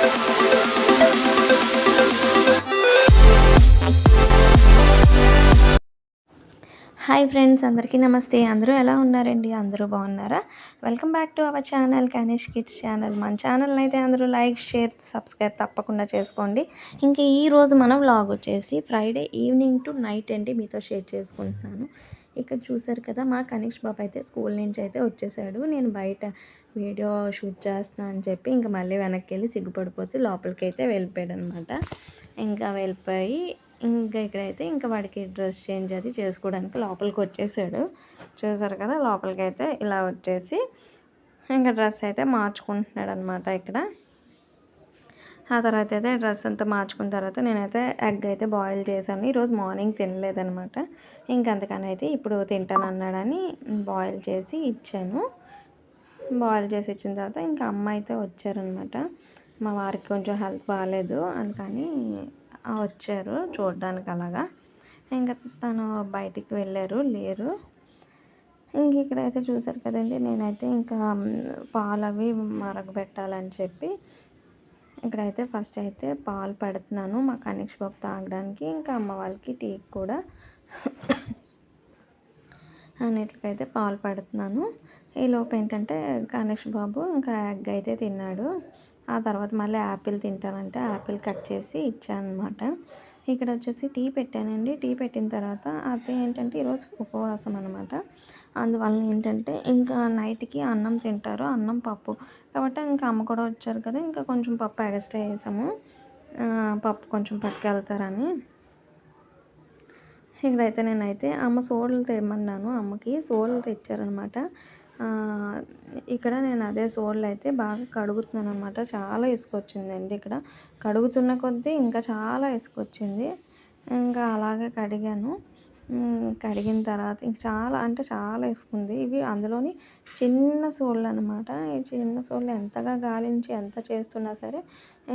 Hi friends అందరికీ నమస్తే. అందరూ ఎలా ఉన్నారండి? అందరూ బాగున్నారా? Welcome back to our channel Kanish kids channel. మన ఛానల్ అయితే అందరూ లైక్ షేర్ సబ్స్క్రైబ్ తప్పకుండా చేసుకోండి. ఇంకా ఈరోజు మనం వ్లాగ్ వచ్చేసి ఫ్రైడే ఈవినింగ్ టు నైట్ అండి మీతో షేర్ చేసుకుంటున్నాను. ఇక్కడ చూసారు కదా మా కనిష్ బాబు అయితే స్కూల్ నుంచి అయితే వచ్చేసాడు. నేను బయట వీడియో షూట్ చేస్తున్నా అని చెప్పి ఇంకా మళ్ళీ వెనక్కి వెళ్ళి సిగ్గుపడిపోతే లోపలికి అయితే వెళ్ళిపోయాడు అనమాట ఇంకా వెళ్ళిపోయి ఇంకా ఇక్కడైతే ఇంకా వాడికి డ్రెస్ చేంజ్ అది చేసుకోవడానికి లోపలికి వచ్చేసాడు. చూసారు కదా లోపలికి అయితే ఇలా వచ్చేసి ఇంకా డ్రెస్ అయితే మార్చుకుంటున్నాడు అనమాట ఇక్కడ. ఆ తర్వాత అయితే డ్రెస్ అంతా మార్చుకున్న తర్వాత నేనైతే ఎగ్ అయితే బాయిల్ చేశాను. ఈరోజు మార్నింగ్ తినలేదనమాట. ఇంకంతకని అయితే ఇప్పుడు తింటానన్నాడని బాయిల్ చేసి ఇచ్చాను. బాయిల్ చేసి ఇచ్చిన తర్వాత ఇంకా అమ్మ అయితే వచ్చారనమాట. మా వారికి కొంచెం హెల్త్ బాగాలేదు అందుకని వచ్చారు చూడడానికి అలాగా. ఇంకా తను బయటికి వెళ్ళారు లేరు. ఇంక ఇక్కడైతే చూసారు కదండి నేనైతే ఇంకా పాలు అవి మరగబెట్టాలని చెప్పి ఇక్కడైతే ఫస్ట్ అయితే పాలు పెడుతున్నాను మా కనీష్ బాబు తాగడానికి ఇంకా అమ్మ వాళ్ళకి టీ కూడా. అన్నిటికైతే పాలు పెడుతున్నాను. ఈలోపు ఏంటంటే గణేష్ బాబు ఇంకా ఎగ్ అయితే తిన్నాడు. ఆ తర్వాత మళ్ళీ యాపిల్ తింటానంటే యాపిల్ కట్ చేసి ఇచ్చాను అనమాట ఇక్కడ వచ్చేసి టీ పెట్టానండి. టీ పెట్టిన తర్వాత అదే ఏంటంటే ఈరోజు ఉపవాసం అనమాట అందువల్ల ఏంటంటే ఇంకా నైట్కి అన్నం తింటారు. అన్నం పప్పు. కాబట్టి ఇంకా అమ్మ కూడా వచ్చారు కదా ఇంకా కొంచెం పప్పు ఎక్స్ట్రా వేసాము. పప్పు కొంచెం పట్టుకెళ్తారని. ఇక్కడైతే నేనైతే అమ్మ సోళ్ళు తెమ్మన్నాను అమ్మకి. సోళ్ళు తెచ్చారనమాట ఇక్కడ నేను అదే సోళ్ళు అయితే బాగా కడుగుతున్నాను అనమాట చాలా ఇసుకొచ్చిందండి ఇక్కడ. కడుగుతున్న కొద్దీ ఇంకా చాలా ఇసుకొచ్చింది. ఇంకా అలాగే కడిగాను. కడిగిన తర్వాత ఇంక చాలా అంటే చాలా ఇసుకుంది. ఇవి అందులోని చిన్న సోళ్ళు అనమాట ఈ చిన్న సోళ్ళు ఎంతగా గాలించి ఎంత చేస్తున్నా సరే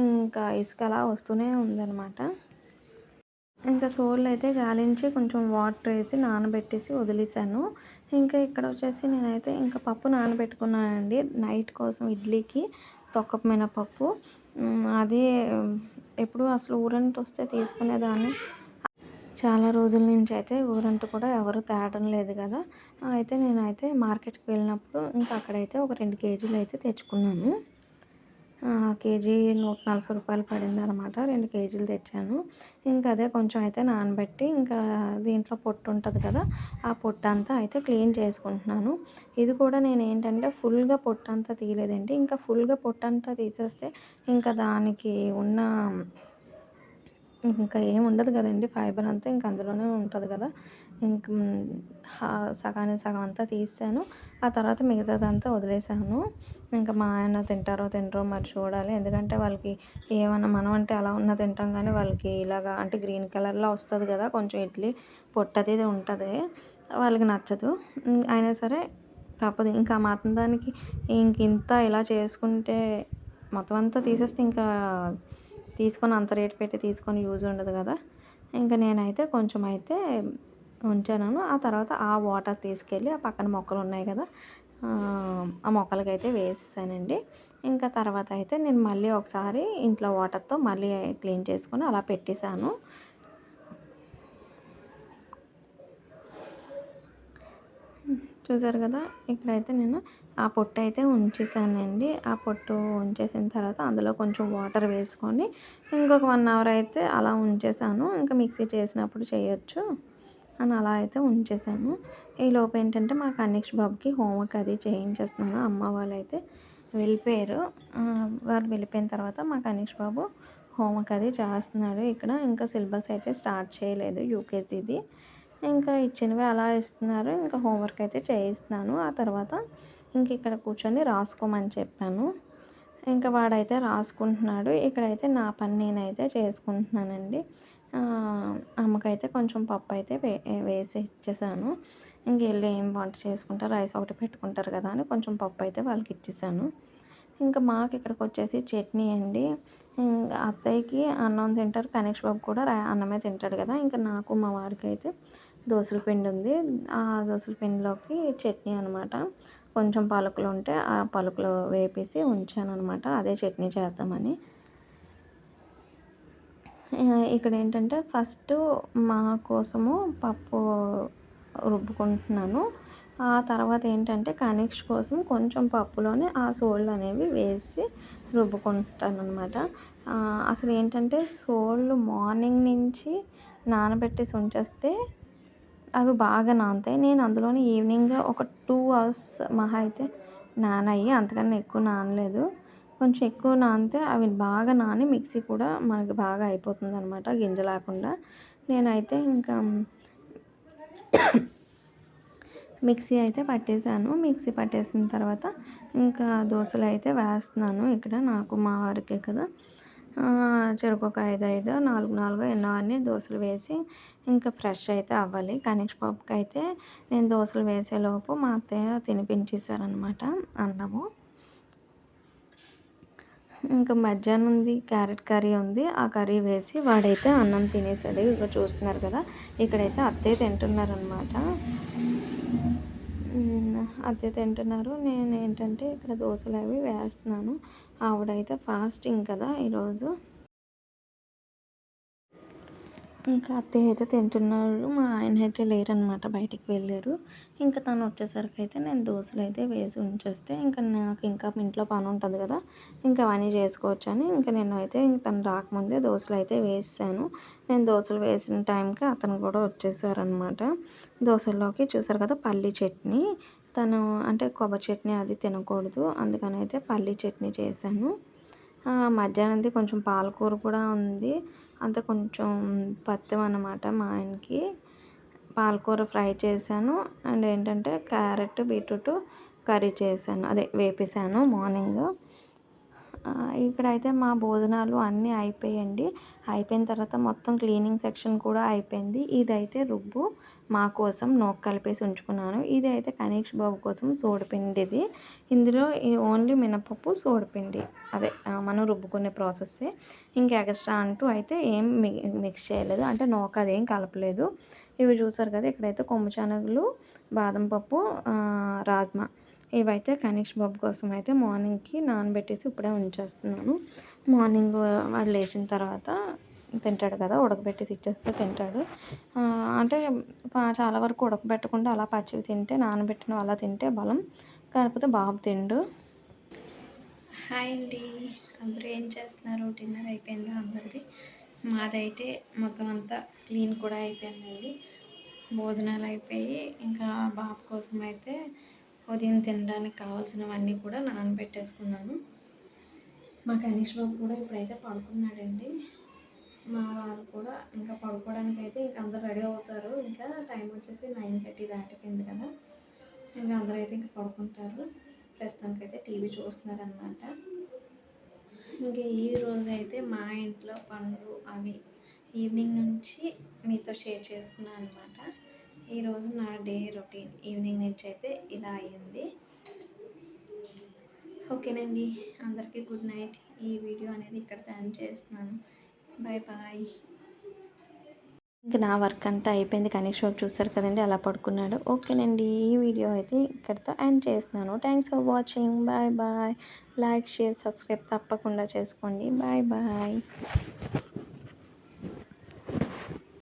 ఇంకా ఇసుక అలా వస్తూనే ఉందన్నమాట. ఇంకా సోళ్ళు అయితే గాలించి కొంచెం వాటర్ వేసి నానబెట్టేసి వదిలేసాను ఇంకా ఇక్కడ వచ్చేసి నేనైతే ఇంకా పప్పు నానబెట్టుకున్నానండి. నైట్ కోసం ఇడ్లీకి తొక్క మినపప్పు అది ఎప్పుడు అసలు ఊరంటి వస్తే తీసుకునేదాన్ని. చాలా రోజుల నుంచి అయితే ఊరంటు కూడా ఎవరు తేడం లేదు కదా. అయితే నేనైతే మార్కెట్కి వెళ్ళినప్పుడు ఇంకా అక్కడైతే ఒక రెండు కేజీలు అయితే తెచ్చుకున్నాను. కేజీ నూట నలభై రూపాయలు పడింది అనమాట రెండు కేజీలు తెచ్చాను. ఇంకా అదే కొంచెం అయితే నానబెట్టి ఇంకా దీంట్లో పొట్టు ఉంటుంది కదా ఆ పొట్టు అంతా అయితే క్లీన్ చేసుకుంటున్నాను. ఇది కూడా నేను ఏంటంటే ఫుల్గా పొట్టు అంతా తీయలేదండి. ఇంకా ఫుల్గా పొట్టు అంతా తీసేస్తే ఇంకా దానికి ఉన్న ఇంకా ఏం ఉండదు కదండి. ఫైబర్ అంతా ఇంక అందులోనే ఉంటుంది కదా. ఇంక సగానికి సగం అంతా తీసాను. ఆ తర్వాత మిగతాదంతా వదిలేసాను. ఇంకా మా ఆయన తింటారో తినరో మరి చూడాలి. ఎందుకంటే వాళ్ళకి ఏమన్నా మనం అంటే అలా ఉన్న తింటాం కానీ వాళ్ళకి ఇలాగా అంటే గ్రీన్ కలర్లో వస్తుంది కదా. కొంచెం ఇడ్లీ పొట్టది ఉంటుంది. వాళ్ళకి నచ్చదు. అయినా సరే తప్పదు. ఇంకా మాత్రం దానికి ఇంక ఇంత ఇలా చేసుకుంటే మొత్తం అంతా తీసేస్తే ఇంకా తీసుకొని అంత రేటు పెట్టి తీసుకొని యూజ్ ఉండదు కదా. ఇంకా నేనైతే కొంచెం అయితే ఉంచాను. ఆ తర్వాత ఆ వాటర్ తీసుకెళ్ళి ఆ పక్కన మొక్కలు ఉన్నాయి కదా. ఆ మొక్కలకి అయితే వేసానండి ఇంకా తర్వాత అయితే నేను మళ్ళీ ఒకసారి ఇంట్లో వాటర్తో మళ్ళీ క్లీన్ చేసుకొని అలా పెట్టేశాను. చూసారు కదా ఇక్కడైతే నేను ఆ పొట్టు అయితే ఉంచేసానండి. ఆ పొట్టు ఉంచేసిన తర్వాత అందులో కొంచెం వాటర్ వేసుకొని ఇంకొక వన్ అవర్ అయితే అలా ఉంచేసాను. ఇంకా మిక్సీ చేసినప్పుడు చేయొచ్చు అని అలా అయితే ఉంచేసాను. ఈ లోపు ఏంటంటే మా కన్నీక్ష బాబుకి హోంవర్క్ అది చేయించేస్తున్నాను. అమ్మ వాళ్ళు అయితే వెళ్ళిపోయారు వారు వెళ్ళిపోయిన తర్వాత మా కనీష్ బాబు హోంవర్క్ అది చేస్తున్నాడు. ఇక్కడ ఇంకా సిలబస్ అయితే స్టార్ట్ చేయలేదు యూకేజీది. ఇంకా ఇచ్చినవి అలా ఇస్తున్నారు ఇంకా హోంవర్క్ అయితే చేయిస్తున్నాను. ఆ తర్వాత ఇంక ఇక్కడ కూర్చొని రాసుకోమని చెప్పాను. ఇంకా వాడైతే రాసుకుంటున్నాడు. ఇక్కడైతే నా పని నేనైతే చేసుకుంటున్నానండి. అమ్మకైతే కొంచెం పప్పు అయితే వే వేసి ఇచ్చేసాను. ఇంకెళ్ళి ఏం వంట చేసుకుంటారు? రైస్ ఒకటి పెట్టుకుంటారు కదా అని కొంచెం పప్పు అయితే వాళ్ళకి ఇచ్చేసాను. ఇంకా మాకు ఇక్కడికి వచ్చేసి చట్నీ అండి. అత్తయ్యకి అన్నం తింటారు. కనీష్ బాబు కూడా అన్నమే తింటాడు కదా. ఇంకా నాకు మా వారికి అయితే దోసల పిండి ఉంది ఆ దోసల పిండిలోకి చట్నీ అనమాట. కొంచెం పలుకులు ఉంటే ఆ పలుకులు వేపేసి ఉంచాను అనమాట అదే చట్నీ చేద్దామని. ఇక్కడ ఏంటంటే ఫస్ట్ మా కోసము పప్పు రుబ్బుకుంటున్నాను. ఆ తర్వాత ఏంటంటే కనిక్ష కోసం కొంచెం పప్పులోనే ఆ సోళ్ళు అనేవి వేసి రుబ్బుకుంటాను అనమాట అసలు ఏంటంటే సోళ్ళు మార్నింగ్ నుంచి నానబెట్టేసి ఉంచేస్తే అవి బాగా నానుతాయి. నేను అందులోని ఈవినింగ్ ఒక టూ అవర్స్ మహా అయితే నానాయి అంతకన్నా ఎక్కువ నానలేదు. కొంచెం ఎక్కువ నానితే అవి బాగా నాని మిక్సీ కూడా మనకి బాగా అయిపోతుంది అనమాట గింజ లేకుండా. నేనైతే ఇంకా మిక్సీ అయితే పట్టేశాను. మిక్సీ పట్టేసిన తర్వాత ఇంకా దోశలు అయితే వేస్తున్నాను ఇక్కడ నాకు మా వారికే కదా. చెరుకు ఒక ఐదు ఐదు నాలుగు నాలుగు ఎన్నో అన్ని దోశలు వేసి ఇంకా ఫ్రెష్ అయితే అవ్వాలి. కనీష్ పాపకి అయితే నేను దోశలు వేసేలోపు మా అత్తయ్య తినిపించేశారనమాట అన్నము. ఇంకా మధ్యాహ్నం ఉంది క్యారెట్ కర్రీ ఉంది. ఆ కర్రీ వేసి వాడైతే అన్నం తినేసాడు ఇక చూస్తున్నారు కదా ఇక్కడైతే అత్తయ్య తింటున్నారనమాట అదే తింటున్నారు. నేను ఏంటంటే ఇక్కడ దోశలు అవి వేస్తున్నాను. ఆవిడైతే ఫాస్టింగ్ కదా ఈరోజు. ఇంకా అత్తయ్య అయితే తింటున్నారు. మా ఆయన అయితే లేరనమాట బయటికి వెళ్ళారు. ఇంకా తను వచ్చేసరికి అయితే నేను దోశలు అయితే వేసి ఉంచేస్తే ఇంకా నాకు ఇంకా ఇంట్లో పని ఉంటుంది కదా. ఇంకా అవన్నీ చేసుకోవచ్చు అని ఇంకా నేను అయితే తను రాకముందే దోశలు అయితే వేసాను. నేను దోశలు వేసిన టైంకి అతను కూడా వచ్చేసారనమాట దోశల్లోకి చూసారు కదా పల్లి చట్నీ. తను అంటే కొబ్బరి చట్నీ అది తినకూడదు అందుకని అయితే పల్లి చట్నీ చేశాను. మధ్యాహ్నంది కొంచెం పాలకూర కూడా ఉంది. అంత కొంచెం పత్యం అన్నమాట మా ఆయనకి. పాలకూర ఫ్రై చేశాను. అండ్ ఏంటంటే క్యారెట్ బీట్రూట్ కర్రీ చేశాను. అదే వేపేసాను మార్నింగ్. ఇక్కడైతే మా భోజనాలు అన్నీ అయిపోయాయండి అయిపోయిన తర్వాత మొత్తం క్లీనింగ్ సెక్షన్ కూడా అయిపోయింది. ఇదైతే రుబ్బు మా కోసం నోక్ కలిపేసి ఉంచుకున్నాను. ఇది అయితే కనీష్ బాబు కోసం సోడిపిండిది. ఇందులో ఓన్లీ మినపప్పు సోడిపిండి. అదే మనం రుబ్బుకునే ప్రాసెస్సే. ఇంకా ఎక్స్ట్రా అంటూ అయితే ఏం మిక్స్ చేయలేదు. అంటే నోక అదేం కలపలేదు. ఇవి చూసారు కదా ఇక్కడైతే కొమ్ము శనగలు బాదం పప్పు రాజ్మా. ఇవైతే కనీష్ బాబు కోసం అయితే మార్నింగ్కి నానబెట్టేసి ఇప్పుడే ఉంచేస్తున్నాను. మార్నింగ్ వాడు లేచిన తర్వాత తింటాడు కదా ఉడకబెట్టేసి ఇచ్చేస్తే తింటాడు. అంటే చాలా వరకు ఉడకబెట్టకుండా అలా పచ్చివి తింటే నానబెట్టిన అలా తింటే బలం. కాకపోతే బాబు తిండు. హాయ్ అండి. అందరూ ఏం చేస్తున్నారు? డిన్నర్ అయిపోయిందా అందరిది? మాదైతే మొత్తం అంతా క్లీన్ కూడా అయిపోయిందండి. భోజనాలు అయిపోయి ఇంకా బాబు కోసం అయితే ఉదయం తినడానికి కావాల్సినవన్నీ కూడా నానబెట్టేసుకున్నాను. మా కనీష్ బాబు కూడా ఇప్పుడైతే పడుకున్నాడండి. మా వారు కూడా ఇంకా పడుకోవడానికి అయితే ఇంకా అందరు రెడీ అవుతారు. ఇంకా టైం వచ్చేసి నైన్ థర్టీ దాటిపోయింది కదా. ఇంకా అందరూ అయితే ఇంకా పడుకుంటారు. ప్రస్తుతానికి అయితే టీవీ చూస్తున్నారనమాట ఇంకా ఈ రోజు అయితే మా ఇంట్లో పనులు అవి ఈవినింగ్ నుంచి మీతో షేర్ చేసుకున్నాను అనమాట ఈరోజు నా డే రొటీన్. ఈవినింగ్ నుంచి అయితే ఇలా అయ్యింది. ఓకేనండి. అందరికీ గుడ్ నైట్. ఈ వీడియో అనేది ఇక్కడ తయారు చేస్తున్నాను. Bye bye. ఇంకా నా వర్క్ అంతా అయిపోయింది. కనీసం చూస్తారు కదండి అలా పడుకున్నాడు. ఓకేనండి. ఈ వీడియో అయితే ఇక్కడితో ఎండ్ చేస్తున్నాను. Thanks for watching bye bye like share subscribe తప్పకుండా చేసుకోండి. Bye bye